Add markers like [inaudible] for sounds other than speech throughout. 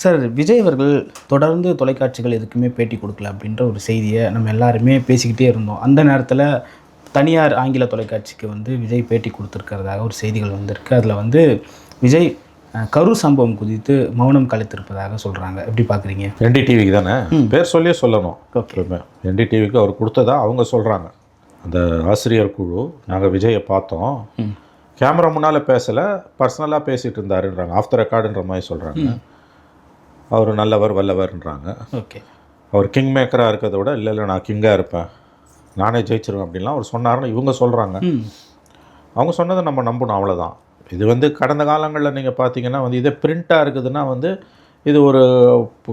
Sir Vijay அவர்கள் தொடர்ந்து தொலைக்காட்சிகள் எதுக்குமே பேட்டி கொடுக்கல அப்படின்ற ஒரு செய்தியை நம்ம எல்லாருமே பேசிக்கிட்டே இருந்தோம். அந்த நேரத்தில் தனியார் ஆங்கில தொலைக்காட்சிக்கு வந்து விஜய் பேட்டி கொடுத்துருக்கிறதாக ஒரு செய்திகள் வந்திருக்கு. அதில் வந்து விஜய் கரூர் சம்பவம் குறித்து மௌனம் கலைத்திருப்பதாக சொல்கிறாங்க எப்படி பார்க்குறீங்க என்டிடிவிக்கு தானே? பேர் சொல்லியே சொல்லணும். ஓகே. என்டிடிவிக்கு அவர் கொடுத்ததா அவங்க சொல்கிறாங்க அந்த ஆசிரியர் குழு நாங்கள் விஜயை பார்த்தோம். கேமரா முன்னால் பேசலை பர்சனலாக பேசிகிட்டு இருந்தாருன்றாங்க. ஆஃப் த ரெக்கார்டுன்ற மாதிரி சொல்கிறாங்க அவர் நல்லவர் வல்லவர்ன்றாங்க. ஓகே. அவர் கிங் மேக்கராக இருக்கிறத விட இல்லை இல்லை நான் கிங்காக இருப்பேன். நானே ஜெயிச்சிருவேன் அப்படின்லாம் அவர் சொன்னாருன்னு இவங்க சொல்கிறாங்க அவங்க சொன்னதை நம்ம நம்பணும் அவ்வளோதான் இது வந்து கடந்த காலங்களில் நீங்கள் பார்த்தீங்கன்னா வந்து இதே பிரிண்ட்டாக இருக்குதுன்னா வந்து இது ஒரு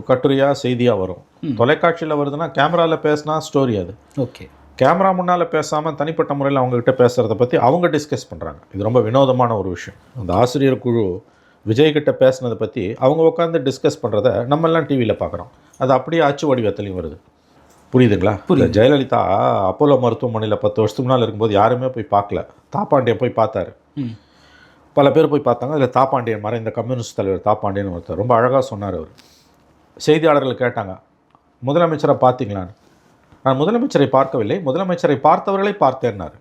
கட்டுரையாக செய்தியாக வரும். தொலைக்காட்சியில் வருதுன்னா கேமராவில் பேசினா ஸ்டோரி அது. ஓகே. கேமரா முன்னால் பேசாமல் தனிப்பட்ட முறையில் அவங்கக்கிட்ட பேசுகிறத பற்றி அவங்க டிஸ்கஸ் பண்ணுறாங்க இது ரொம்ப வினோதமான ஒரு விஷயம். அந்த ஆசிரியர் குழு விஜய்கிட்ட பேசுனதை பற்றி அவங்க உட்காந்து டிஸ்கஸ் பண்ணுறத நம்மெல்லாம் டிவியில் பார்க்குறோம். அது அப்படியே அச்சு வடிவத்திலையும் வருது. புரியுதுங்களா? இல்லை ஜெயலலிதா அப்போலோ மருத்துவமனையில் பத்து வருஷத்துக்கு முன்னால் இருக்கும்போது யாருமே போய் பார்க்கல. தாப்பாண்டியன் போய் பார்த்தாரு. பல பேர் போய் பார்த்தாங்க. அதில் தாப்பாண்டியன் மறைந்த கம்யூனிஸ்ட் தலைவர் தாப்பாண்டியன் ஒருத்தர். ரொம்ப அழகாக சொன்னார் அவர். செய்தியாளர்கள் கேட்டாங்க முதலமைச்சரை பார்த்தீங்களான்னு? நான் முதலமைச்சரை பார்க்கவில்லை. முதலமைச்சரை பார்த்தவர்களை பார்த்தேன்னாரு.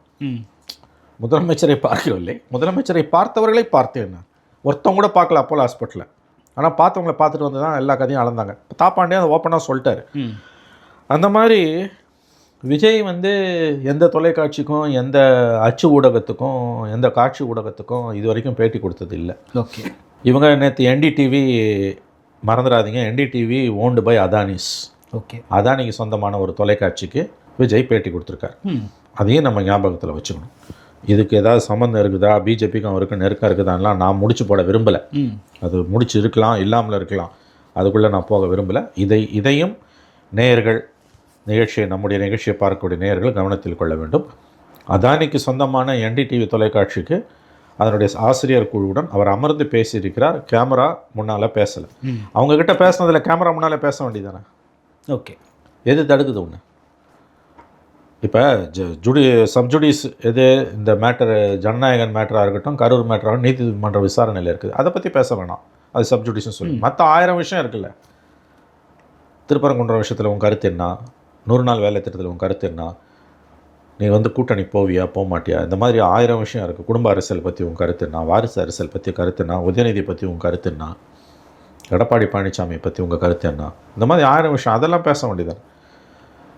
முதலமைச்சரை பார்க்கவில்லை. முதலமைச்சரை பார்த்தவர்களை பார்த்தேன்னார். ஒருத்தவங்க கூட பார்க்கல அப்போலோ ஹாஸ்பிட்டலில். ஆனால் பார்த்தவங்கள பார்த்துட்டு வந்து தான் எல்லா கதையும் அளந்தாங்க. தாப்பாண்டியன் அதை ஓப்பனாக சொல்லிட்டாரு. அந்த மாதிரி விஜய் வந்து எந்த தொலைக்காட்சிக்கும் எந்த அச்சு ஊடகத்துக்கும் எந்த காட்சி ஊடகத்துக்கும் இது வரைக்கும் பேட்டி கொடுத்தது இல்லை. ஓகே. இவங்க நேற்று என்டிடிவி மறந்துடாதீங்க. NDTV owned by Adani's okay. அதானிக்கு சொந்தமான ஒரு தொலைக்காட்சிக்கு விஜய் பேட்டி கொடுத்துருக்காரு. அதையும் நம்ம ஞாபகத்தில் வச்சுக்கணும். இதுக்கு ஏதாவது சம்மந்தம் இருக்குதா? பிஜேபிக்கும் அவருக்கு நெருக்கம் இருக்குதான்லாம் நான் முடிச்சு போட விரும்பலை. அது முடிச்சு இருக்கலாம் இல்லாமல் இருக்கலாம். அதுக்குள்ளே நான் போக விரும்பலை. இதை இதையும் நேயர்கள் நிகழ்ச்சியை நம்முடைய நிகழ்ச்சியை பார்க்கக்கூடிய நேயர்கள் கவனத்தில் கொள்ள வேண்டும். அதானிக்கு சொந்தமான என்டிடிவி தொலைக்காட்சிக்கு அதனுடைய ஆசிரியர் குழுவுடன் அவர் அமர்ந்து பேசியிருக்கிறார். கேமரா முன்னால் பேசலை. அவங்கக்கிட்ட பேசுனதில் கேமரா முன்னால் பேச வேண்டியதானே ஓகே. எது தடுக்குது ஒன்று இப்போ ஜ ஜுடி சப்ஜுடிஸ் எது இந்த மேட்டர் ஜனநாயகன் மேட்டராக இருக்கட்டும் கரூர் மேட்டராக நீதிமன்ற விசாரணையில் இருக்குது. அதை பற்றி பேச வேணாம். அது சப்ஜுடிஸ்னு சொல்லி. மற்ற ஆயிரம் விஷயம் இருக்குல்ல. திருப்பரங்குன்றம் விஷயத்தில் உன் கருத்து என்ன? நூறு நாள் வேலை திட்டத்தில் உன் கருத்து என்ன? நீ வந்து கூட்டணி போவியா போக மாட்டியா இந்த மாதிரி ஆயிரம் விஷயம் இருக்குது குடும்ப அரசியல் பற்றி உன் கருத்து என்ன? வாரிசு அரசியல் பற்றி கருத்து என்ன? உதயநிதி பற்றி உன் கருத்து என்ன? எடப்பாடி பழனிசாமியை பற்றி உங்கள் கருத்து என்ன? இந்த மாதிரி ஆயிரம் விஷயம் அதெல்லாம் பேச வேண்டியது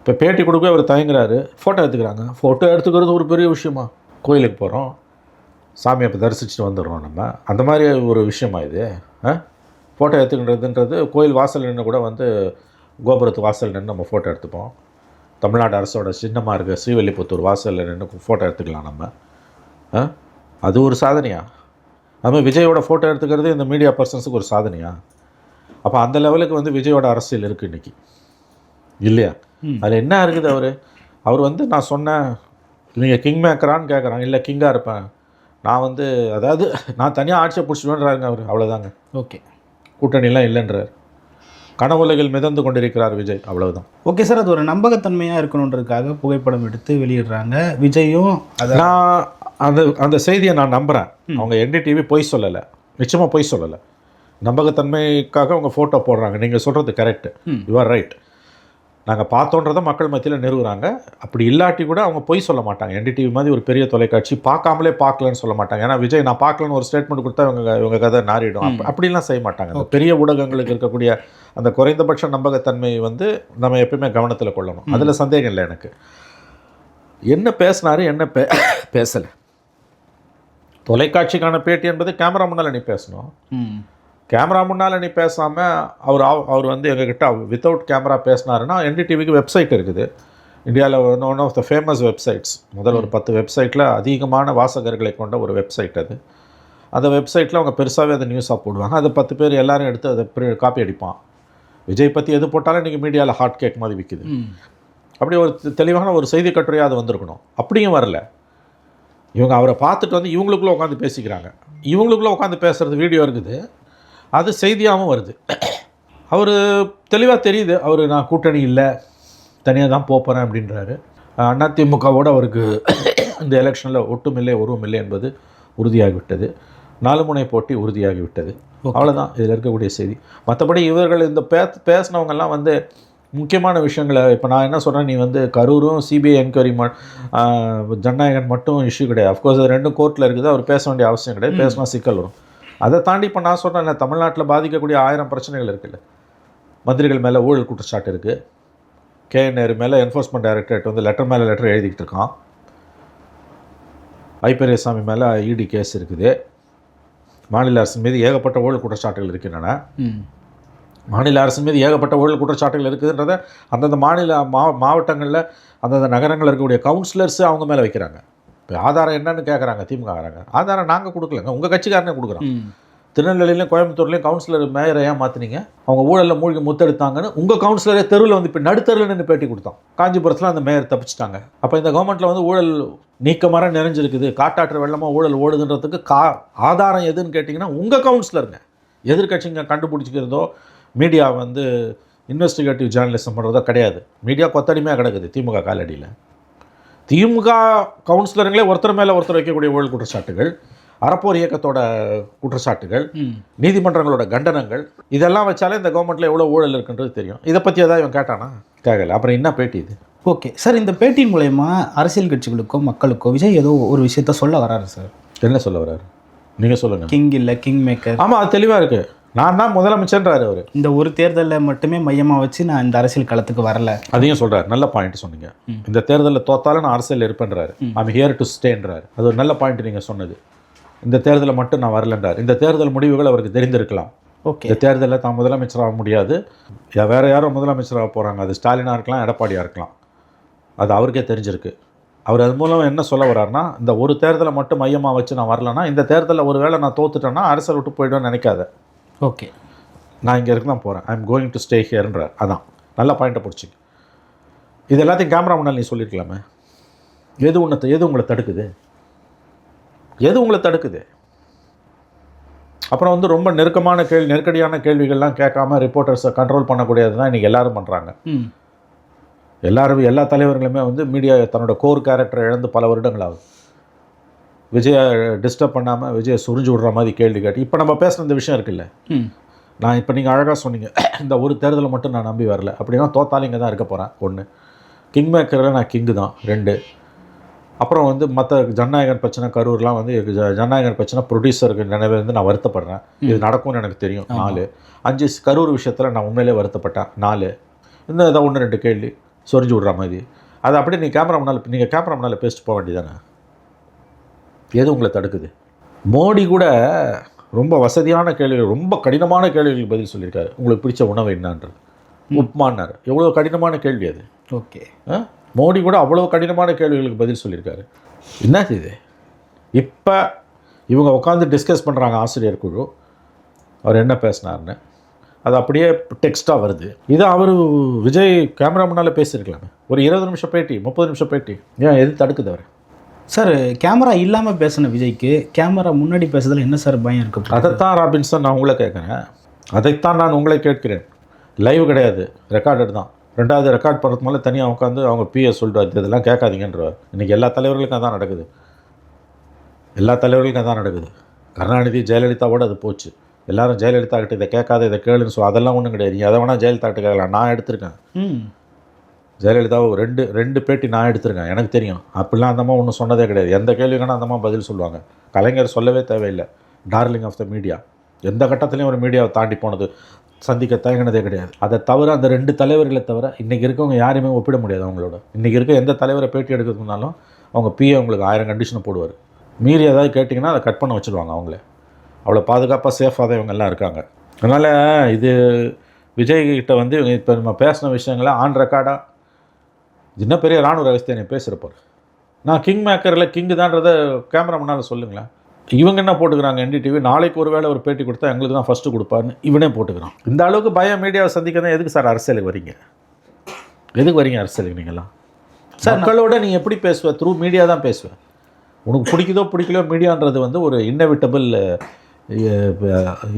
இப்போ பேட்டி கொடுக்க அவர் தயங்குறாரு. ஃபோட்டோ எடுத்துக்கிறாங்க. ஃபோட்டோ எடுத்துக்கிறது ஒரு பெரிய விஷயமா? கோயிலுக்கு போகிறோம் சாமியை இப்போ தரிசிச்சுட்டு வந்துடுறோம் நம்ம. அந்த மாதிரி ஒரு விஷயமா இது? ஆ? ஃபோட்டோ எடுத்துக்கின்றதுன்றது கோயில் வாசல் நின்று கூட வந்து கோபுரத்து வாசல் நின்று நம்ம ஃபோட்டோ எடுத்துப்போம். தமிழ்நாடு அரசோட சின்னமாக இருக்க ஸ்ரீவல்லிபுத்தூர் வாசலில் நின்று ஃபோட்டோ எடுத்துக்கலாம் நம்ம. ஆ? அது ஒரு சாதனையா? நம்ம விஜயோட ஃபோட்டோ எடுத்துக்கிறது இந்த மீடியா பர்சன்ஸுக்கு ஒரு சாதனையா? அப்போ அந்த லெவலுக்கு வந்து விஜயோட அரசியல் இருக்குது இன்றைக்கி இல்லையா? அதில் என்ன இருக்குது அவர்? அவர் வந்து நான் சொன்னேன் நீங்கள் கிங் மேக்கரான்னு கேட்குறாங்க இல்லை கிங்காக இருப்பேன். நான் வந்து அதாவது நான் தனியாக ஆட்சியை பிடிச்சிடுவேன்றாருங்க அவர். அவ்வளோதாங்க ஓகே. கூட்டணிலாம் இல்லைன்றார். கனவுலகில் மிதந்து கொண்டிருக்கிறார் விஜய். அவ்வளவுதான். ஓகே சார் அது ஒரு நம்பகத்தன்மையாக இருக்கணுன்றதுக்காக புகைப்படம் எடுத்து வெளியிடுறாங்க. விஜயும் நான் அந்த அந்த செய்தியை நான் நம்புகிறேன் அவங்க என்டிடிவி பொய் சொல்லலை. நிச்சயமாக பொய் சொல்லலை. நம்பகத்தன்மைக்காக அவங்க ஃபோட்டோ போடுறாங்க. நீங்கள் சொல்கிறது கரெக்டு ம். யூஆர் ரைட் நாங்கள் பார்த்தோன்றதை மக்கள் மத்தியில் நிறுவுறாங்க. அப்படி இல்லாட்டி கூட அவங்க பொய் சொல்ல மாட்டாங்க. என்டிடிவி மாதிரி ஒரு பெரிய தொலைக்காட்சி பார்க்காமலே பார்க்கலன்னு சொல்ல மாட்டாங்க. ஏன்னா விஜய் நான் பார்க்கலன்னு ஒரு ஸ்டேட்மெண்ட் கொடுத்தா இவங்க இவங்க கதை நாரிடும் அப்ப- அப்படிலாம் செய்ய மாட்டாங்க. பெரிய ஊடகங்களுக்கு இருக்கக்கூடிய அந்த குறைந்தபட்ச நம்பகத்தன்மை வந்து நம்ம எப்பயுமே கவனத்தில் கொள்ளணும். அதில் சந்தேகம் இல்லை எனக்கு. என்ன பேசினாரு என்ன பே பேசலை? தொலைக்காட்சிக்கான பேட்டி என்பது கேமரா முன்னால் நீ பேசணும். கேமரா முன்னால் நீ பேசாமல் அவர் அவர் வந்து எங்ககிட்ட வித்தவுட் கேமரா பேசினாருன்னா என்டிடிவிக்கு வெப்சைட் இருக்குது. இந்தியாவில் one of the famous websites முதல் ஒரு பத்து வெப்சைட்டில் அதிகமான வாசகர்களை கொண்ட ஒரு வெப்சைட் அது. அந்த வெப்சைட்டில் அவங்க பெருசாகவே அதை நியூஸாக போடுவாங்க. அதை பத்து பேர் எல்லாரும் எடுத்து அதை காப்பி அடிப்பான். விஜய் பற்றி எது போட்டாலும் இன்றைக்கி மீடியாவில் ஹாட் கேக் மாதிரி விற்குது அப்படி ஒரு தெளிவான ஒரு செய்தி கட்டுரையாக அது வந்திருக்கணும். அப்படியும் வரல. இவங்க அவரை பார்த்துட்டு வந்து இவங்களுக்குள்ளே உட்காந்து பேசிக்கிறாங்க. இவங்களுக்குள்ளே உட்காந்து பேசுகிறது வீடியோ இருக்குது. அது செய்தியாகவும் வருது. அவர் தெளிவாக தெரியுது அவர் நான் கூட்டணி இல்லை தனியாக தான் போகிறேன் அப்படின்றாரு. அதிமுகவோட அவருக்கு இந்த எலெக்ஷனில் ஒட்டும் இல்லை உருவம் இல்லை என்பது உறுதியாகிவிட்டது. நாலு முனை போட்டி உறுதியாகிவிட்டது. அவ்வளோதான் இதில் இருக்கக்கூடிய செய்தி. மற்றபடி இவர்கள் இந்த பே பேசினவங்கெல்லாம் வந்து முக்கியமான விஷயங்களை இப்போ நான் என்ன சொல்கிறேன் நீ வந்து கரூரும் சிபிஐ என்கொயரி ம ஜனநாயகன் மட்டும் இஷ்யூ கிடையாது. அஃப்கோர்ஸ் அது ரெண்டும் கோர்ட்டில் இருக்குது. அவர் பேச வேண்டிய அவசியம் கிடையாது. பேசினா சிக்கல் வரும். அதை தாண்டி இப்போ நான் சொல்கிறேன் தமிழ்நாட்டில் பாதிக்கக்கூடிய ஆயிரம் பிரச்சனைகள் இருக்குல்ல. மந்திரிகள் மேலே ஊழல் குற்றச்சாட்டு இருக்குது கே நேரு மேலே என்ஃபோர்ஸ்மெண்ட் டைரக்டரேட் வந்து லெட்டர் மேலே லெட்டர் எழுதிக்கிட்டு இருக்கான். ஐ பெரியசாமி மேலே இடி கேஸ் இருக்குது. மாநில அரசின் மீது ஏகப்பட்ட ஊழல் குற்றச்சாட்டுகள் இருக்கின்றன. மாநில அரசின் மீது ஏகப்பட்ட ஊழல் குற்றச்சாட்டுகள் இருக்குதுன்றத அந்தந்த மாநில மா மாவட்டங்களில் அந்தந்த நகரங்களில் இருக்கக்கூடிய கவுன்சிலர்ஸ் அவங்க மேலே வைக்கிறாங்க. இப்போ ஆதாரம் என்னன்னு கேட்குறாங்க திமுககாரங்க ஆதாரம் நாங்கள் கொடுக்கலங்க. உங்கள் கட்சிக்காரனே கொடுக்குறோம் திருநெல்வேலியிலையும் கோயம்புத்தூர்லையும் கவுன்சிலர் மேயரை ஏன் மாற்றினீங்க அவங்க ஊழலில் மூழ்கி முத்தெடுத்தாங்கன்னு உங்கள் கவுன்சிலரே தெருவில் வந்து இப்போ நடுத்தருவில் நின்று பேட்டி கொடுத்தோம் காஞ்சிபுரத்தில் அந்த மேயர் தப்பிச்சிட்டாங்க. அப்போ இந்த கவர்மெண்ட்டில் வந்து ஊழல் நீக்கமரம் நிறைஞ்சிருக்குது. காட்டாற்று வெள்ளமாக ஊழல் ஓடுதுன்றதுக்கு கா ஆதாரம் எதுன்னு கேட்டிங்கன்னா உங்கள் கவுன்சிலருங்க எதிர்க்கட்சிங்க கண்டுபிடிச்சிக்கிறதோ மீடியா வந்து இன்வெஸ்டிகேட்டிவ் ஜேர்னலிசம் பண்ணுறதோ கிடையாது. மீடியா கொத்தடிமையாக கிடக்குது திமுக காலடியில். திமுக கவுன்சிலருங்களே ஒருத்தர் மேலே ஒருத்தர் வைக்கக்கூடிய ஊழல் குற்றச்சாட்டுகள் அறப்போர் இயக்கத்தோட குற்றச்சாட்டுகள் நீதிமன்றங்களோட கண்டனங்கள் இதெல்லாம் வச்சாலே இந்த கவர்மெண்ட்டில் எவ்வளோ ஊழல் இருக்குன்றது தெரியும். இதை பற்றி ஏதாவது இவன் கேட்டானா? கேட்கல அப்புறம் என்ன பேட்டி இது? ஓகே. சார் இந்த பேட்டியின் மூலயமா அரசியல் கட்சிகளுக்கோ மக்களுக்கோ விஜய் ஏதோ ஒரு விஷயத்த சொல்ல வராரு சார். என்ன சொல்ல வர்றாரு நீங்கள் சொல்லுங்கள் கிங் இல்லை கிங் மேக்கர் ஆமாம் அது தெளிவாக இருக்குது நான் தான் முதலமைச்சர்ன்றாரு அவர். இந்த ஒரு தேர்தலில் மட்டுமே மையமாக வச்சு நான் இந்த அரசியல் களத்துக்கு வரல. அதையும் சொல்றாரு. நல்ல பாயிண்ட் சொன்னீங்க. இந்த தேர்தலில் தோத்தாலும் நான் அரசியல் இருப்பேன்றாரு. ஐம் ஹியர் டு ஸ்டேன்றாரு அது ஒரு நல்ல பாயிண்ட் நீங்கள் சொன்னது. இந்த தேர்தலில் மட்டும் நான் வரலன்றார். இந்த தேர்தல் முடிவுகள் அவருக்கு தெரிந்திருக்கலாம். ஓகே. இந்த தேர்தலில் தான் முதலமைச்சராக முடியாது. வேற யாரோ முதலமைச்சராக போகிறாங்க அது ஸ்டாலினாக இருக்கலாம் எடப்பாடியாக இருக்கலாம். அது அவருக்கே தெரிஞ்சிருக்கு. அவர் அது மூலம் என்ன சொல்ல வர்றாருன்னா இந்த ஒரு தேர்தலை மட்டும் மையமாக வச்சு நான் வரலன்னா இந்த தேர்தலில் ஒரு வேளை நான் தோத்துட்டேன்னா அரசியல் விட்டு போயிடுவேன்னு நினைக்காத. ஓகே. நான் இங்கே இருக்க தான் போகிறேன் I am going to stay ஹியர்ன்றார் அதான். நல்ல பாயிண்ட்டை பிடிச்சிங்க இது எல்லாத்தையும் கேமரா முன்னால் நீ சொல்லியிருக்கலாமே எது உன்னை எது உங்களை தடுக்குது? எது உங்களை தடுக்குது? அப்புறம் வந்து ரொம்ப நெருக்கமான கேள்வி நெருக்கடியான கேள்விகள்லாம் கேட்காம ரிப்போர்ட்டர்ஸை கண்ட்ரோல் பண்ணக்கூடியது தான் இன்றைக்கி எல்லாரும் பண்ணுறாங்க எல்லாரும் எல்லா தலைவர்களுமே வந்து மீடியா தன்னோட கோர் கேரக்டரை இழந்து பல வருடங்கள் ஆகுது. விஜயை டிஸ்டர்ப் பண்ணாமல் விஜயை சுரிஞ்சு விடுற மாதிரி கேள்வி கேட்டு இப்போ நம்ம பேசுன இந்த விஷயம் இருக்குல்ல? நான் இப்போ நீங்கள் அழகாக சொன்னீங்க [coughs] இந்த ஒரு தேர்தலை மட்டும் நான் நம்பி வரல. அப்படின்னா தோத்தாலும் இங்கே தான் இருக்க போகிறேன் ஒன்று கிங் மேக்கரில் நான் கிங்கு தான். ரெண்டு. அப்புறம் வந்து மற்ற ஜனநாயகன் பிரச்சனை கரூர்லாம் வந்து ஜனநாயகன் பிரச்சனை ப்ரொடியூசருக்கு நினைவு வந்து நான் வருத்தப்படுறேன். இது நடக்கும்னு எனக்கு தெரியும். நாலு. அஞ்சு கரூர் விஷயத்தில் நான் உண்மையிலே வருத்தப்பட்டேன். நாலு. இன்னும் ஏதோ ஒன்று ரெண்டு கேள்வி. சொரிஞ்சு விட்ற மாதிரி. அது அப்படியே நீ கேமரா முன்னால் நீங்கள் கேமரா முன்னால் பேசிட்டு போக வேண்டியதானே எது உங்களை தடுக்குது? மோடி கூட ரொம்ப வசதியான கேள்விகள் ரொம்ப கடினமான கேள்விகளுக்கு பதில் சொல்லியிருக்காரு. உங்களுக்கு பிடிச்ச உணவு என்னன்றது? உப்மான்னாரு எவ்வளோ கடினமான கேள்வி அது? ஓகே. ஆ? மோடி கூட அவ்வளோ கடினமான கேள்விகளுக்கு பதில் சொல்லியிருக்காரு. என்னது இது? இப்போ இவங்க உட்காந்து டிஸ்கஸ் பண்ணுறாங்க ஆசிரியர் குழு. அவர் என்ன பேசினார்னு அது அப்படியே டெக்ஸ்ட்டாக வருது. இது அவர் விஜய் கேமரா முன்னால் பேசியிருக்கலாமே. ஒரு இருபது நிமிஷம் பேட்டி முப்பது நிமிஷம் பேட்டி. ஏன் எது தடுக்குது அவர்? சார் கேமரா இல்லாமல் பேசின விஜய்க்கு கேமரா முன்னாடி பேசுறதுல என்ன சார் பயம் இருக்கு? அதைத்தான் ராபின்சன் நான் உங்களை கேட்குறேன் அதைத்தான் நான் உங்களை கேட்கிறேன். லைவ் கிடையாது. ரெக்கார்டட் தான். ரெண்டாவது ரெக்கார்ட் பண்ணுறது மேலே தனியாக உட்காந்து அவங்க பிஎஸ் சொல்லிட்டு இதெல்லாம் கேட்காதீங்கன்றவர். இன்றைக்கி எல்லா தலைவர்களுக்கும் அதான் நடக்குது. எல்லா தலைவர்களுக்கும் அதான் நடக்குது. கருணாநிதி ஜெயலலிதாவோட அது போச்சு. எல்லாரும் ஜெயலலிதா கிட்ட இதை கேட்காத இதை கேளுன்னு சொல்லி அதெல்லாம் ஒன்றும் கிடையாது. நீ அதை வேணால் ஜெயலலிதா கிட்ட கேட்கலாம். நான் எடுத்திருக்கேன். ம். ஜெயலலிதாவை ரெண்டு ரெண்டு பேட்டி நான் எடுத்திருக்கேன். எனக்கு தெரியும். அப்படிலாம் அந்தம்மா ஒன்றும் சொன்னதே கிடையாது. எந்த கேள்விக்கான அந்தம்மா பதில் சொல்லுவாங்க. கலைஞர் சொல்லவே தேவையில்லை. டார்லிங் ஆஃப் த மீடியா எந்த கட்டத்துலையும் ஒரு மீடியாவை தாண்டி போனது சந்திக்க தயங்கினதே கிடையாது. அதை தவிர அந்த ரெண்டு தலைவர்களை தவிர இன்றைக்கி இருக்கவங்க யாரையுமே ஒப்பிட முடியாது அவங்களோட. இன்றைக்கி இருக்க எந்த தலைவரை பேட்டி எடுக்கிறதுனாலும் அவங்க பிஏ உங்களுக்கு ஆயிரம் கண்டிஷனை போடுவார். மீறி ஏதாவது கேட்டிங்கன்னா அதை கட் பண்ண வச்சுருவாங்க அவங்களே. அவ்வளோ பாதுகாப்பாக சேஃபாக தான் இவங்க எல்லாம் இருக்காங்க. அதனால் இது விஜய்கிட்ட வந்து இவங்க இப்போ நம்ம பேசின விஷயங்களை ஆன் ரெக்கார்டாக என்ன பெரிய ராணுவ ரகசியத்தை நீ பேசுகிறப்பார் நான் கிங் மேக்கரில் கிங்கு தான்றதை கேமரா முன்னால் சொல்லுங்களேன். இவங்க என்ன போட்டுக்கிறாங்க? என்டிடிவி நாளைக்கு ஒரு வேளை ஒரு பேட்டி கொடுத்தா எங்களுக்கு தான் ஃபஸ்ட்டு கொடுப்பாருன்னு இவனே போட்டுக்கிறான். இந்த அளவுக்கு பயம் மீடியாவை சந்திக்க தான் எதுக்கு சார் அரசியலுக்கு வரீங்க? எதுக்கு வரீங்க அரசியலுக்கு நீங்களாம் சார் மக்களோட நீ எப்படி பேசுவேன் த்ரூ மீடியா தான் பேசுவேன் உனக்கு பிடிக்குதோ பிடிக்கலையோ மீடியான்றது வந்து ஒரு இன்னவிட்டபிள்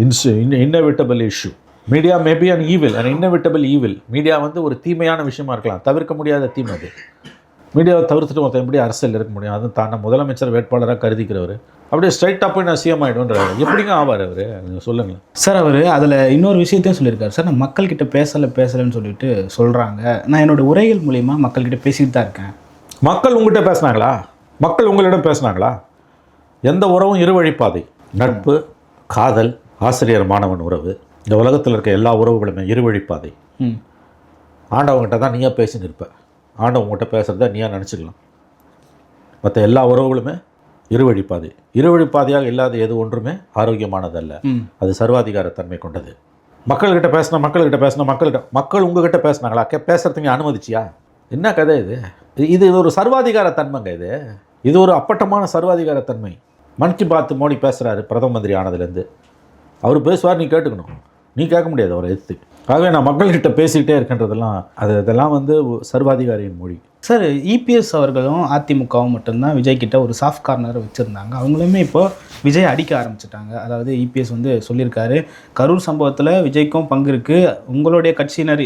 இன்ஸ் inevitable issue media maybe an evil an inevitable evil media வந்து ஒரு தீமையான விஷயமா இருக்கலாம். தவிர்க்க முடியாத தீமை அது. மீடியாவை தவிர்த்துட்டு மொத்தம் எப்படி அரசியல் இருக்க முடியும்? அதுவும் தானே முதலமைச்சர் வேட்பாளராக கருதிக்கிறவர். அப்படியே ஸ்ட்ரைட்டாக போய் நான் சிஎம் ஆகிடும்ன்றாரு எப்படிங்க ஆவார் அவர்? நீங்கள் சொல்லுங்களேன். சார் அவர் அதில் இன்னொரு விஷயத்தையும் சொல்லியிருக்காரு. சார் நான் மக்கள்கிட்ட பேசலை பேசலைன்னு சொல்லிட்டு சொல்கிறாங்க நான் என்னோட உரைகள் மூலிமா மக்கள்கிட்ட பேசிட்டு தான் இருக்கேன். மக்கள் உங்கள்கிட்ட பேசுனாங்களா? மக்கள் உங்களிடம் பேசுனாங்களா? எந்த உறவும் இருவழிப்பாதை நட்பு காதல் ஆசிரியர் மாணவன் உறவு. இந்த உலகத்தில் இருக்க எல்லா உறவுகளுமே இருவழிப்பாதை. ம். ஆண்டவங்ககிட்ட தான் நீயா பேசின்னு இருப்ப. ஆண்டவங்ககிட்ட பேசுகிறத நீயா நினச்சிக்கலாம். மற்ற எல்லா உறவுகளுமே இருவழிப்பாதை. இருவழிப்பாதையாக இல்லாத எது ஒன்றுமே ஆரோக்கியமானதல்ல. அது சர்வாதிகாரத்தன்மை கொண்டது. மக்கள்கிட்ட பேசினா மக்கள்கிட்ட பேசினா மக்கள்கிட்ட மக்கள் உங்ககிட்ட பேசுனாங்களா? கே பேசுறதுக்கு அனுமதிச்சியா? என்ன கதை இது? இது இது ஒரு சர்வாதிகார தன்மைங்க இது. இது ஒரு அப்பட்டமான சர்வாதிகார தன்மை மன் கி பாத் மோடி பேசுகிறாரு பிரதம மந்திரி ஆனதுலேருந்து. அவர் பேசுவார் நீ கேட்டுக்கணும். நீ கேட்க முடியாது அவரை எதிர்த்து. ஆகவே நான் மக்கள்கிட்ட பேசிக்கிட்டே இருக்கின்றதெல்லாம் அது இதெல்லாம் வந்து சர்வாதிகாரியின் மொழி. சார் இபிஎஸ் அவர்களும் அதிமுகவும் மட்டும்தான் விஜய் கிட்ட ஒரு சாஃப்ட் கார்னர் வச்சுருந்தாங்க. அவங்களுமே இப்போ விஜய் அடிக்க ஆரம்பிச்சிட்டாங்க. அதாவது இபிஎஸ் வந்து சொல்லியிருக்காரு கரூர் சம்பவத்தில் விஜய்க்கும் பங்கு இருக்குது உங்களுடைய கட்சியினர்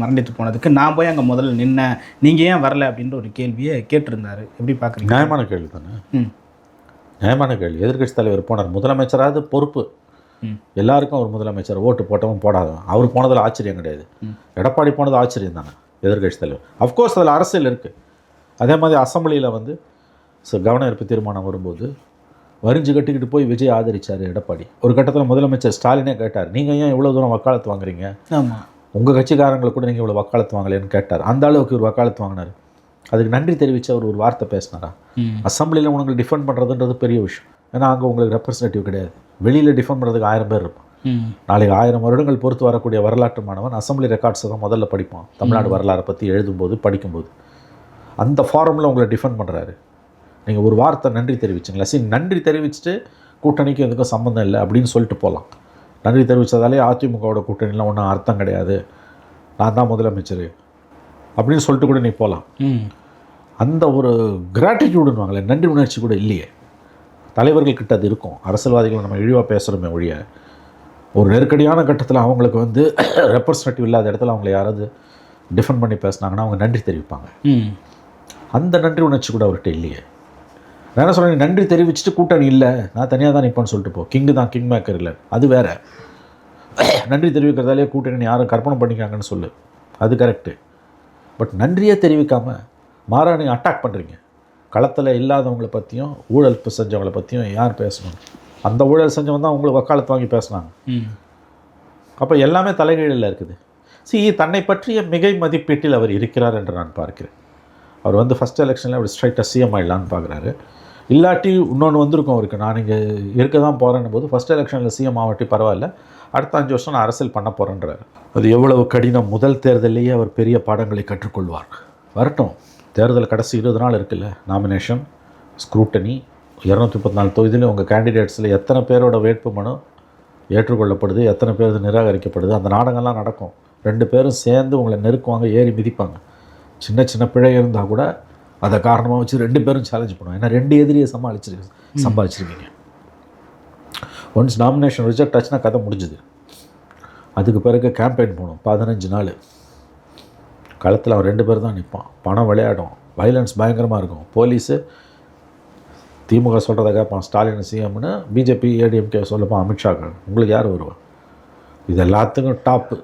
மரணித்து போனதுக்கு நான் போய் அங்கே முதல்ல நின்னேன். நீங்கள் ஏன் வரல? அப்படின்ற ஒரு கேள்வியை கேட்டிருந்தாரு. எப்படி பார்க்குறீங்க? நியாயமான கேள்வி தானே ம். நியாயமான கேள்வி. எதிர்க்கட்சி தலைவர் போனார். முதலமைச்சராவது பொறுப்பு. எல்லாருக்கும் ஒரு முதலமைச்சர் ஓட்டு போட்டவன் போடாதவன் அவர் போனதில் ஆச்சரியம் கிடையாது. எடப்பாடி போனது ஆச்சரியம் தானே எதிர்க்கட்சி தலைவர். அஃப்கோர்ஸ் அதில் அரசியல் இருக்குது அதே மாதிரி அசம்பிளியில் வந்து ச- கவன ஈர்ப்பு தீர்மானம் வரும்போது வரிஞ்சு கட்டிக்கிட்டு போய் விஜய் ஆதரிச்சார் எடப்பாடி. ஒரு கட்டத்தில் முதலமைச்சர் ஸ்டாலினே கேட்டார் நீங்கள் ஏன் இவ்வளோ தூரம் வக்காலத்து வாங்குறீங்க? ஆமாம் உங்கள் கட்சிக்காரங்களை கூட நீங்கள் இவ்வளோ வக்காலத்து வாங்கலைன்னு கேட்டார். அந்த அளவுக்கு ஒரு வக்காலத்து வாங்கினார். அதுக்கு நன்றி தெரிவித்து அவர் ஒரு வார்த்தை பேசினாரா? அசம்பிளியில் உங்களுக்கு டிஃபெண்ட் பண்ணுறதுன்றது பெரிய விஷயம். ஏன்னா அங்கே உங்களுக்கு ரெப்ரசன்டேட்டிவ் கிடையாது. வெளியில் டிஃபெண்ட் பண்ணுறதுக்கு ஆயிரம் பேர் இருப்பான். ம். நாளைக்கு ஆயிரம் வருடங்கள் பொறுத்து வரக்கூடிய வரலாற்று மாணவன் அசம்பிளி ரெக்கார்ட்ஸை தான் முதல்ல படிப்பான். தமிழ்நாடு வரலாறை பற்றி எழுதும்போது படிக்கும்போது. அந்த ஃபாரமில் உங்களை டிஃபெண்ட் பண்ணுறாரு நீங்கள் ஒரு வார்த்தை நன்றி தெரிவிச்சிங்களா? சரி நன்றி தெரிவிச்சுட்டு கூட்டணிக்கு எதுக்கும் சம்மந்தம் இல்லை அப்படின்னு சொல்லிட்டு போகலாம் நன்றி தெரிவித்ததாலே அதிமுகவோட கூட்டணிலாம் ஒன்றும் அர்த்தம் கிடையாது. நான் தான் முதலமைச்சர் அப்படின்னு சொல்லிட்டு கூட நீ போகலாம் ம். அந்த ஒரு கிராட்டிடியூடுன்னுவாங்களே நன்றி உணர்ச்சி கூட இல்லையே. தலைவர்கள் கிட்ட அது இருக்கும். அரசியல்வாதிகளை நம்ம இழிவாக பேசுகிறோமே ஒழிய ஒரு நெருக்கடியான கட்டத்தில் அவங்களுக்கு வந்து [coughs] ரெப்ரசன்டேட்டிவ் இல்லாத இடத்துல அவங்கள யாராவது டிஃபெண்ட் பண்ணி பேசுனாங்கன்னா அவங்க நன்றி தெரிவிப்பாங்க. ம். அந்த நன்றி உணர்ச்சி கூட அவர்கிட்ட இல்லையே. நான் என்ன சொல்கிறேன் நன்றி தெரிவிச்சுட்டு கூட்டணி இல்லை நான் தனியாக தான் நிற்பேன்னு சொல்லிட்டு போ. கிங்கு தான் கிங் மேக்கர் இல்லை. அது வேற. [coughs] நன்றி தெரிவிக்கிறதாலே கூட்டணி யாரும் கற்பனை பண்ணிக்காங்கன்னு சொல்லு. அது கரெக்டு பட் நன்றியே தெரிவிக்காமல் மாறா நீங்கள் அட்டாக் பண்ணுறீங்க களத்தில் இல்லாதவங்களை பற்றியும் ஊழல் செஞ்சவங்களை பற்றியும் யார் பேசணும்? அந்த ஊழல் செஞ்சவன் தான் உங்களுக்கு வக்காலத்து வாங்கி பேசுனாங்க. அப்போ எல்லாமே தலைகீழில் இருக்குது. சி தன்னை பற்றிய மிகை மதிப்பீட்டில் அவர் இருக்கிறார் என்று நான் பார்க்கிறேன். அவர் வந்து ஃபஸ்ட் எலெக்ஷனில் அவர் ஸ்ட்ரைட்டாக சிஎம் ஆயிடலான்னு பார்க்குறாரு. இல்லாட்டி இன்னொன்று வந்திருக்கும் அவருக்கு. நான் இங்கே இருக்க தான் போகிறேன்னு போது ஃபஸ்ட் எலெக்ஷனில் சிஎம் ஆகட்டி பரவாயில்ல. அடுத்த அஞ்சு வருஷம் நான் அரசியல் பண்ண போகிறேன்றாரு அது எவ்வளவு கடினம். முதல் தேர்தலிலேயே அவர் பெரிய பாடங்களை கற்றுக்கொள்வார். வரட்டும். தேர்தல் கடைசி இருபது நாள் இருக்குல்ல நாமினேஷன் ஸ்க்ரூட்டனி இரநூத்தி முப்பத்தி நாலு தொகுதியில் உங்கள் கேண்டிடேட்ஸில் எத்தனை பேரோட வேட்புமனு ஏற்றுக்கொள்ளப்படுது எத்தனை பேர் நிராகரிக்கப்படுது அந்த நாடகம்லாம் நடக்கும். ரெண்டு பேரும் சேர்ந்து உங்களை நெருக்குவாங்க ஏறி மிதிப்பாங்க. சின்ன சின்ன பிழை இருந்தால் கூட அதை காரணமாக வச்சு ரெண்டு பேரும் சேலஞ்ச் பண்ணுவாங்க. ஏன்னா ரெண்டு எதிரியை சமாளிச்சிருக்கு சம்பாதிச்சிருக்கீங்க ஒன்ஸ் நாமினேஷன் ரிஜெக்ட் ஆச்சுன்னா கதை முடிஞ்சுது. அதுக்கு பிறகு கேம்பெயின் போகணும். பதினஞ்சு நாள். களத்தில் அவன் ரெண்டு பேர் தான் நிற்பான் பணம் விளையாடும். வைலன்ஸ் பயங்கரமாக இருக்கும். போலீஸு திமுக சொல்கிறத கேட்பான். ஸ்டாலின் சிஎம்னு பிஜேபி ஏடிஎம்கே சொல்லப்பான் அமித்ஷா உங்களுக்கு யார் வருவா? இது எல்லாத்துக்கும் டாப்பு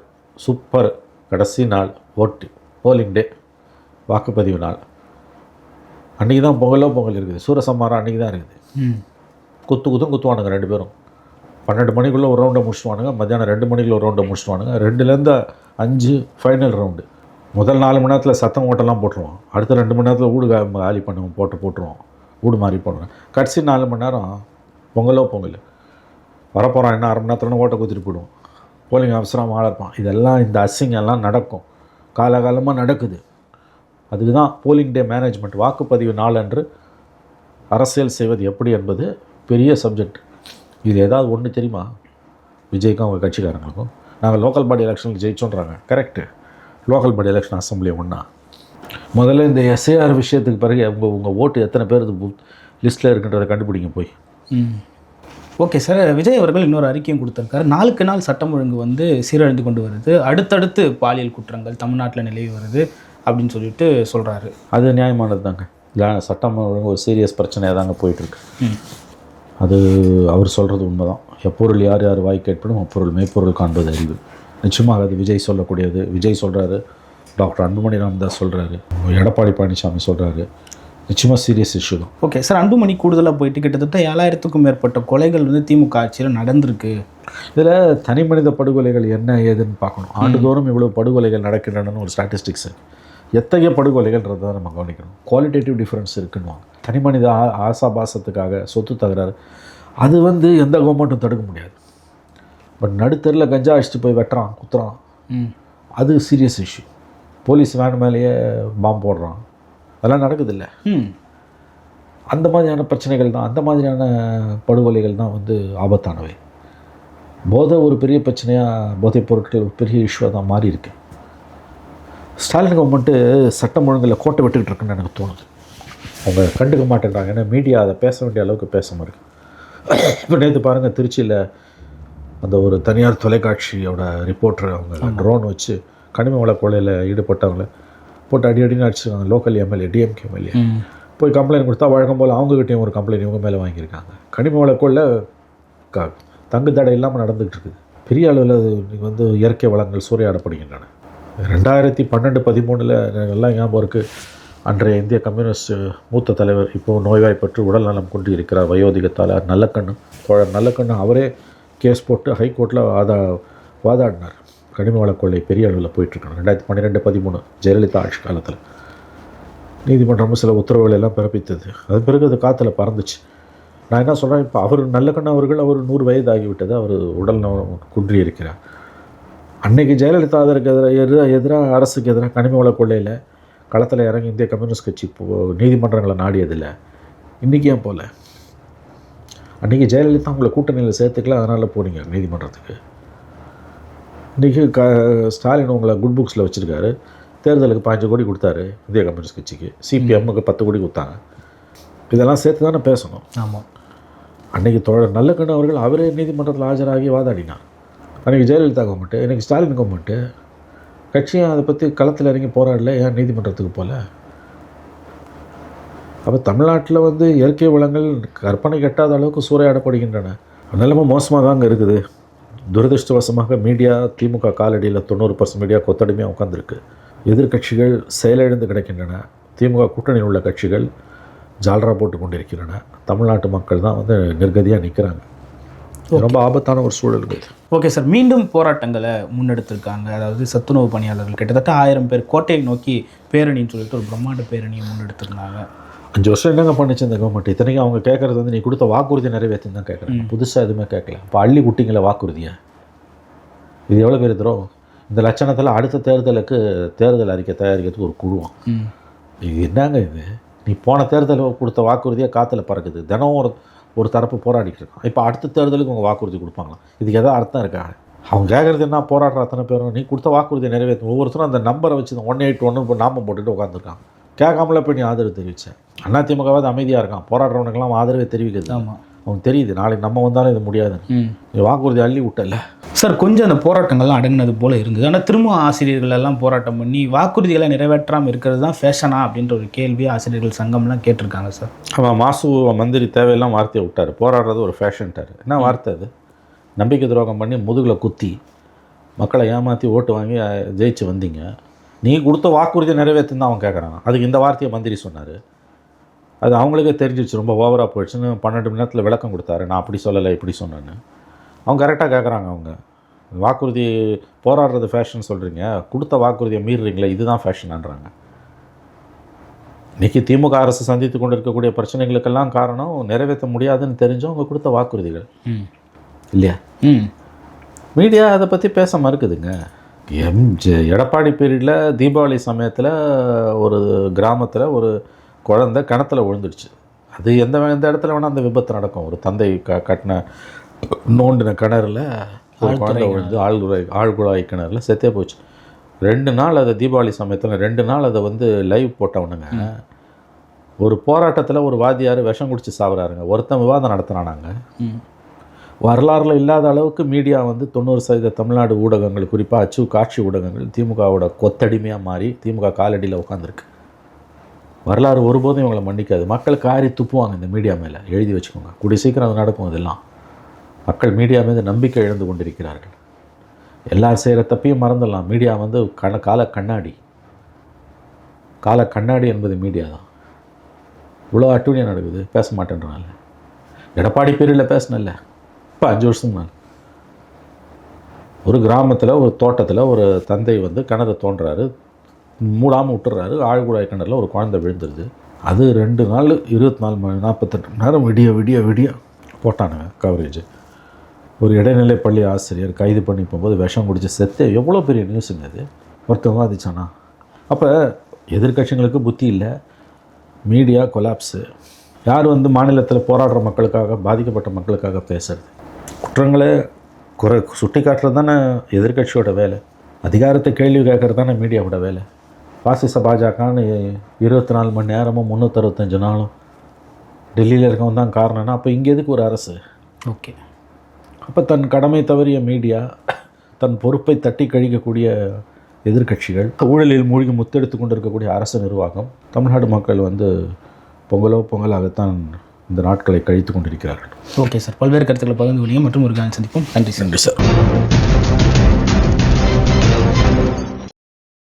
சூப்பர் கடைசி நாள். ஓட்டு போலிங் டே வாக்குப்பதிவு நாள். அன்றைக்கி தான் பொங்கலோ பொங்கல் இருக்குது. சூரசம்மாரம் அன்றைக்கி தான் இருக்குது. குத்து குத்தும் குத்துவானுங்க ரெண்டு பேரும். பன்னெண்டு மணிக்குள்ளே ஒரு ரவுண்டை முடிச்சுடுவானுங்க. மத்தியானம் ரெண்டு மணிக்குள்ள ஒரு ரவுண்டை முடிச்சுடுவானுங்க. ரெண்டுலேருந்து அஞ்சு ஃபைனல் ரவுண்டு முதல் நாலு மணி நேரத்தில் சத்தம் ஓட்டெல்லாம் போட்டுருவோம். அடுத்த ரெண்டு மணி நேரத்தில் ஊடு காலி பண்ணுவோம் போட்டு போட்டுருவோம். ஊடு மாறி போடுவேன் கடைசி நாலு மணி நேரம் பொங்கலோ பொங்கல். வரப்போகிறோம் என்ன அரை மணி நேரத்தில் ஓட்டை குத்திட்டு போயிடுவோம். போலிங் அவசரம் ஆள இருப்பான். இதெல்லாம் இந்த அசிங்கம் எல்லாம் நடக்கும். காலகாலமாக நடக்குது. அதுக்கு தான் போலிங் டே மேனேஜ்மெண்ட் வாக்குப்பதிவு நாளன்று அன்று அரசியல் செய்வது எப்படி என்பது பெரிய சப்ஜெக்ட். இது ஏதாவது ஒன்று தெரியுமா? விஜய்க்கும் அவங்க கட்சிக்காரங்களுக்கும். நாங்கள் லோக்கல் பாடி எலெக்ஷனில் ஜெயிச்சோன்றாங்க. Correct local body election assembly ஒன்றா முதல்ல இந்த எஸ்ஏஆர் விஷயத்துக்கு பிறகு உங்கள் உங்கள் ஓட்டு எத்தனை பேர் லிஸ்ட்டில் இருக்குன்றதை கண்டுபிடிங்க போய். ஓகே சார் விஜய் அவர்கள் இன்னொரு அறிக்கையும் கொடுத்துருக்காரு. நாளுக்கு நாள் சட்டம் ஒழுங்கு வந்து சீரழிந்து கொண்டு வருது. அடுத்தடுத்து பாலியல் குற்றங்கள் தமிழ்நாட்டில் நிலவி வருது அப்படின்னு சொல்லிட்டு சொல்கிறாரு அது நியாயமானது தாங்க. இல்லை சட்டம் ஒழுங்கு ஒரு சீரியஸ் பிரச்சனையாக தாங்க போயிட்டுருக்கு. அது அவர் சொல்கிறது உண்மைதான். எப்பொருள் யார் யார் வாய் கேட்படும் அப்பொருள் மெய்ப்பொருள் காண்பது அறிவு. நிச்சயமாக அது விஜய் சொல்லக்கூடியது. விஜய் சொல்கிறாரு டாக்டர் அன்புமணி ராமதாஸ் சொல்கிறாரு எடப்பாடி பழனிசாமி சொல்கிறாரு நிச்சயமாக சீரியஸ் இஷ்யூ தான். ஓகே சார் அன்புமணி கூடுதலாக போயிட்டு கிட்டத்தட்ட ஏழாயிரத்துக்கும் மேற்பட்ட கொலைகள் வந்து திமுக ஆட்சியில் நடந்திருக்கு. இதில் தனி மனித படுகொலைகள் என்ன ஏதுன்னு பார்க்கணும். ஆண்டுதோறும் இவ்வளோ படுகொலைகள் நடக்கின்றன ஒரு ஸ்டாட்டிஸ்டிக்ஸ் எத்தகைய படுகொலைகள்ன்றதை நம்ம கவனிக்கணும். குவாலிட்டேட்டிவ் டிஃப்ரென்ஸ் இருக்குன்னுவாங்க. தனி மனித ஆ ஆசாபாசத்துக்காக சொத்து தகராறு. அது வந்து எந்த கவர்மெண்ட்டும் தடுக்க முடியாது. பட் நடுத்தெருவில் கஞ்சா அடிச்சுட்டு போய் வெட்டுறான் குத்துறான். ம். அது சீரியஸ் இஷ்யூ போலீஸ் வேன் மேலேயே பாம்பு போடுறான். அதெல்லாம் நடக்குதில்ல. ம். அந்த மாதிரியான பிரச்சனைகள் தான் அந்த மாதிரியான படுகொலைகள் தான் வந்து ஆபத்தானவை. போதை ஒரு பெரிய பிரச்சனையாக போதைப் பொருட்கள் ஒரு பெரிய இஷ்யூவாக தான் மாறி இருக்கு. ஸ்டாலின் கவர்மெண்ட்டு சட்டம் ஒழுங்கில் கோட்டை விட்டுக்கிட்டு இருக்குன்னு எனக்கு தோணுது. அவங்க கண்டுக்க மாட்டேங்கிறாங்க ஏன்னா மீடியா அதை பேச வேண்டிய அளவுக்கு பேச இருக்கு. இப்போ நேற்று பாருங்கள் திருச்சியில் அந்த ஒரு தனியார் தொலைக்காட்சியோட ரிப்போர்ட்டர் அவங்க ட்ரோன் வச்சு கனிம கொலையில் ஈடுபட்டவங்கள போட்டு அடி அடின்னு அடிச்சிருக்காங்க லோக்கல் எம்எல்ஏ டிஎம்கே எம்எல்ஏ போய் கம்ப்ளைண்ட் கொடுத்தா வழக்கம் போல் அவங்ககிட்டயும் ஒரு கம்ப்ளைண்ட் இவங்க மேலே வாங்கியிருக்காங்க. கனிம வளக்குள்ள க தங்கு தடை இல்லாமல் நடந்துகிட்டு இருக்குது. பெரிய அளவில் அது இன்னைக்கு வந்து இயற்கை வளங்கள் சூறையாடப்படுகின்றன. ரெண்டாயிரத்தி பன்னெண்டு பதிமூணில் எல்லாம் ஞாபகம் இருக்குது அன்றைய இந்திய கம்யூனிஸ்ட் மூத்த தலைவர் இப்போது நோய்வாய்ப்பட்டு உடல் நலம் கொண்டு இருக்கிறார். வயோதிகத்தால் நல்லக்கண்ணு தோழர் நல்லக்கண்ணு அவரே கேஸ் போட்டு ஹைகோர்ட்டில் வாதா வாதாடினார். கனிம வள கொள்ளை பெரிய அளவில் போயிட்டுருக்காங்க ரெண்டாயிரத்தி பன்னிரெண்டு பதிமூணு ஜெயலலிதா ஆட்சி காலத்தில். நீதிமன்றமும் சில உத்தரவுகள் எல்லாம் பிறப்பித்தது. அது பிறகு அது காற்றுல பறந்துச்சு. நான் என்ன சொல்கிறேன் இப்போ அவர் நல்லக்கண்ண அவர்கள் அவர் நூறு வயது ஆகிவிட்டது அவர் உடல் நலம் குன்றி இருக்கிறார் அன்னைக்கு ஜெயலலிதா அதற்கு எதிராக எதிராக எதிராக அரசுக்கு எதிராக கனிம வள கொள்ளையில் களத்தில் இறங்கி இந்திய கம்யூனிஸ்ட் கட்சி நீதிமன்றங்களை நாடியதில்லை. இன்றைக்கி ஏன் போகல அன்றைக்கி ஜெயலலிதா உங்களை கூட்டணியில் சேர்த்துக்கல அதனால் போனீங்க நீதிமன்றத்துக்கு. இன்றைக்கி க ஸ்டாலின் உங்களை குட் புக்ஸில் வச்சுருக்காரு. தேர்தலுக்கு பாஞ்சு கோடி கொடுத்தாரு இந்திய கம்யூனிஸ்ட் கட்சிக்கு. சிபிஎம்முக்கு பத்து கோடி கொடுத்தாங்க. இதெல்லாம் சேர்த்து தானே பேசணும். ஆமாம் அன்றைக்கி தோழர் நல்லக்கண்ணு அவர்கள் அவரே நீதிமன்றத்தில் ஆஜராகி வாதாடினார். அன்றைக்கி ஜெயலலிதா கவர்மெண்ட்டு இன்றைக்கி ஸ்டாலின் கவர்மெண்ட்டு கட்சியும் அதை பற்றி களத்தில் இறங்கி போராடல ஏன் நீதிமன்றத்துக்கு போகல அப்போ தமிழ்நாட்டில் வந்து இயற்கை வளங்கள் கற்பனை கட்டாத அளவுக்கு சூறையாடப்படுகின்றன. நிலைமை மோசமாக தாங்க இருக்குது. துரதிருஷ்டவசமாக மீடியா திமுக காலடியில் தொண்ணூறு பர்சன்ட் மீடியா கொத்தடிமையாக உட்காந்துருக்கு எதிர்க்கட்சிகள் செயலிழந்து கிடக்கின்றன. திமுக கூட்டணியில் உள்ள கட்சிகள் ஜால்ரா போட்டு கொண்டிருக்கின்றன. தமிழ்நாட்டு மக்கள் தான் வந்து நிர்கதியாக நிற்கிறாங்க ரொம்ப ஆபத்தான ஒரு சூழல் இருக்குது ஓகே சார் மீண்டும் போராட்டங்களை முன்னெடுத்திருக்காங்க. அதாவது சத்துணவு பணியாளர்கள் கிட்டத்தட்ட ஆயிரம் பேர் கோட்டையை நோக்கி பேரணின்னு சொல்லிட்டு ஒரு பிரம்மாண்ட பேரணியை முன்னெடுத்திருந்தாங்க. அஞ்சு வருஷம் என்னங்க பண்ணுச்சு இந்த கவர்மெண்ட் இத்தனைக்கும் அவங்க கேட்குறது வந்து நீ கொடுத்த வாக்குறுதி நிறைவேற்றுன்னு தான் கேட்குறாங்க புதுசாக எதுவுமே கேட்கல இப்போ அள்ளி விட்டீங்களே வாக்குறுதியை? இது எவ்வளோ பேர் தரும்? இந்த லட்சணத்தில் அடுத்த தேர்தலுக்கு தேர்தல் அறிக்கை தயாரிக்கிறதுக்கு ஒரு குழுவம் இது என்னங்க இது? நீ போன தேர்தலில் கொடுத்த வாக்குறுதியை காற்றுல பறக்குது. தினம் ஒரு ஒரு தரப்பு போராடிட்டு இருக்கான். இப்போ அடுத்த தேர்தலுக்கு உங்கள் வாக்குறுதி கொடுப்பாங்களாம் இதுக்கு எதாவது அர்த்தம் இருக்கா? அவங்க கேட்குறது என்ன? போராடுற அத்தனை பேரும் நீ கொடுத்த வாக்குறுதியை நிறைவேற்றும் ஒவ்வொருத்தரும் அந்த நம்பரை வச்சு ஒன் எயிட் ஒன்று நாமம் போட்டுட்டு உட்காந்துருக்கான் கேட்காமல போய் நீ ஆதரவு தெரிவிச்சேன் அதிமுகவாது அமைதியாக இருக்கான். போராடுறவனுக்கெல்லாம் ஆதரவை தெரிவிக்கிறது ஆமாம் அவனுக்கு தெரியுது நாளைக்கு நம்ம வந்தாலும் இது முடியாது. வாக்குறுதி அள்ளி விட்டல. சார் கொஞ்சம் அந்த போராட்டங்கள்லாம் அடங்கினது போல இருந்தது. ஆனால் திரும்ப ஆசிரியர்கள் எல்லாம் போராட்டம் பண்ணி வாக்குறுதிகளை நிறைவேற்றாமல் இருக்கிறது தான் ஃபேஷனா அப்படின்ற ஒரு கேள்வி ஆசிரியர்கள் சங்கம்லாம் கேட்டிருக்காங்க சார். அவன் மாசு மந்திரி தேவையெல்லாம் வார்த்தையை விட்டார். போராடுறது ஒரு ஃபேஷன்ட்டார் என்ன வார்த்தை அது? நம்பிக்கை துரோகம் பண்ணி முதுகில் குத்தி மக்களை ஏமாற்றி ஓட்டு வாங்கி ஜெயிச்சு வந்தீங்க. நீ கொடுத்த வாக்குறுதியை நிறைவேற்றுன்னு தான் அவன் கேட்குறான் அதுக்கு இந்த வார்த்தையை மந்திரி சொன்னார். அது அவங்களுக்கே தெரிஞ்சிச்சு ரொம்ப ஓவராக போயிடுச்சுன்னு பன்னெண்டு மணி நேரத்தில் விளக்கம் கொடுத்தாரு. நான் அப்படி சொல்லலை இப்படி சொன்னேன்னு. அவங்க கரெக்டாக கேட்குறாங்க அவங்க. வாக்குறுதி போராடுறது ஃபேஷன் சொல்கிறீங்க கொடுத்த வாக்குறுதியை மீறுறீங்களே இதுதான் ஃபேஷனான்றாங்க இன்றைக்கி திமுக அரசு சந்தித்து கொண்டு இருக்கக்கூடிய பிரச்சனைகளுக்கெல்லாம் காரணம் நிறைவேற்ற முடியாதுன்னு தெரிஞ்சும் அவங்க கொடுத்த வாக்குறுதிகள். ம். இல்லையா? ம். மீடியா அதை பற்றி பேச மறுக்குதுங்க. எம் ஜெ- எடப்பாடி பீரியடில் தீபாவளி சமயத்தில் ஒரு கிராமத்தில் ஒரு குழந்தை கிணத்துல விழுந்துடுச்சு. அது எந்த எந்த இடத்துல வேணால் அந்த விபத்து நடக்கும். ஒரு தந்தை க கட்டின நோண்டின கிணறுல ஒரு குழந்தை விழுந்து ஆழ்குழாய் ஆழ்குழாய் கிணறுல செத்தே போச்சு. ரெண்டு நாள் அதை தீபாவளி சமயத்தில் ரெண்டு நாள் அதை வந்து லைவ் போட்டவனுங்க. ஒரு போராட்டத்தில் ஒரு வாத்தியார் விஷம் குடிச்சு சாவுறாருங்க. ஒருத்தன் விவாதம் நடத்துனானாங்க. வரலாறில் இல்லாத அளவுக்கு மீடியா வந்து தொண்ணூறு சதவீத தமிழ்நாடு ஊடகங்கள் குறிப்பாக அச்சு காட்சி ஊடகங்கள் திமுகவோட கொத்தடிமையாக மாறி திமுக காலடியில் உட்காந்துருக்கு வரலாறு ஒருபோதும் இவங்களை மன்னிக்காது. மக்கள் காரி துப்புவாங்க இந்த மீடியா மேலே. எழுதி வச்சுக்கோங்க. கூடிய சீக்கிரம் அது நடக்கும் இதெல்லாம். மக்கள் மீடியா மீது நம்பிக்கை இழந்து கொண்டிருக்கிறார்கள். எல்லார் செய்கிற தப்பையும் மறந்துடலாம். மீடியா வந்து கண கால கண்ணாடி. கால கண்ணாடி என்பது மீடியா தான். இவ்வளோ அட்டூழியம் நடக்குது. பேச மாட்டேன்றாங்கல்ல எடப்பாடி பேரில் பேசினல்ல இப்போ அஞ்சு வருஷம் நான் ஒரு கிராமத்தில் ஒரு தோட்டத்தில் ஒரு தந்தை வந்து கிணறு தோன்றாரு. மூடாமல் விட்டுறாரு. ஆழ்குழாய் கிணறுல ஒரு குழந்தை விழுந்துருது. அது ரெண்டு நாள் இருபத்தி நாலு மணி நாற்பத்தெட்டு மணி நேரம் விடிய விடிய விடிய போட்டானுங்க கவரேஜ் ஒரு இடைநிலை பள்ளி ஆசிரியர் கைது பண்ணி போகும்போது விஷம் குடிச்சு செத்து எவ்வளோ பெரிய நியூஸுங்க அது ஒருத்தவங்க அதிச்சானா அப்போ எதிர்க்கட்சிங்களுக்கு புத்தி இல்லை. மீடியா கொலாப்ஸு யார் வந்து மாநிலத்தில் போராடுற மக்களுக்காக பாதிக்கப்பட்ட மக்களுக்காக பேசுறது? குற்றங்களை குறை சுட்டி காட்டுறது தானே எதிர்க்கட்சியோட வேலை? அதிகாரத்தை கேள்வி கேட்குறது தானே மீடியாவோட வேலை? பாசிச பாஜகன்னு இருபத்தி நாலு மணி நேரமும் முந்நூற்றறுபத்தஞ்சு நாளும் டெல்லியில் இருக்கவன் தான் காரணம்னா அப்போ இங்கே எதுக்கு ஒரு அரசு? ஓகே. அப்போ தன் கடமை தவறிய மீடியா தன் பொறுப்பை தட்டி கழிக்கக்கூடிய எதிர்க்கட்சிகள் ஊழலில் மூழ்கி முத்தெடுத்து கொண்டிருக்கக்கூடிய அரசு நிர்வாகம் தமிழ்நாடு மக்கள் வந்து பொங்கலோ பொங்கலாகத்தான் இந்த நாட்களை கழித்து கொண்டிருக்கிறார்கள். ஓகே சார் பல்வேறு கருத்துக்களை பகிர்ந்து கொண்டீங்க மற்றும் ஒரு காலம் சந்திப்போம். நன்றி சார் நன்றி சார்